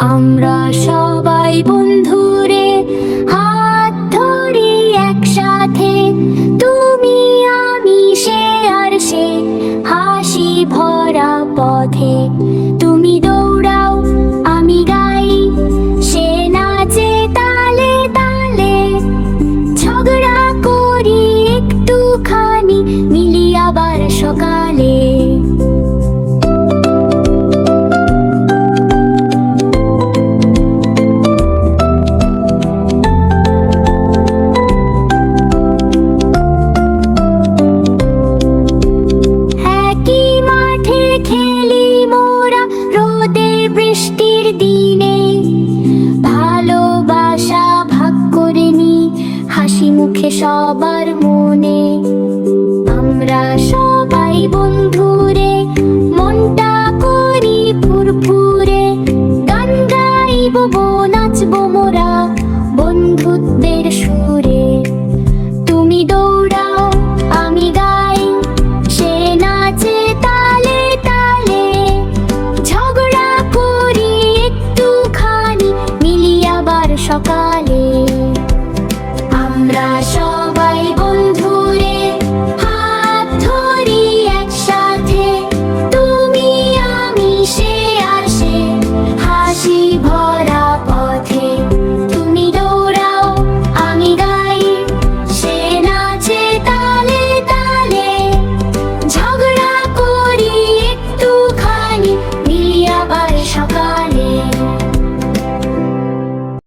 আমরা সবাই বন্ধুরে হাত ধরি একসাথে। তুমি আমি সে আর সে হাসি ভরা পথে। সবার মনে, আমরা সবাই বন্ধু রে মনটা করি ফুরফুরে, গান গাইব নাচব মোরা বন্ধুত্বের সুরে। তুমি দৌড়াও, আমি গাই, সে নাচে তালে তালে, ঝগড়া করি একটু খানি মিলি আবার সকালে। আমরা সব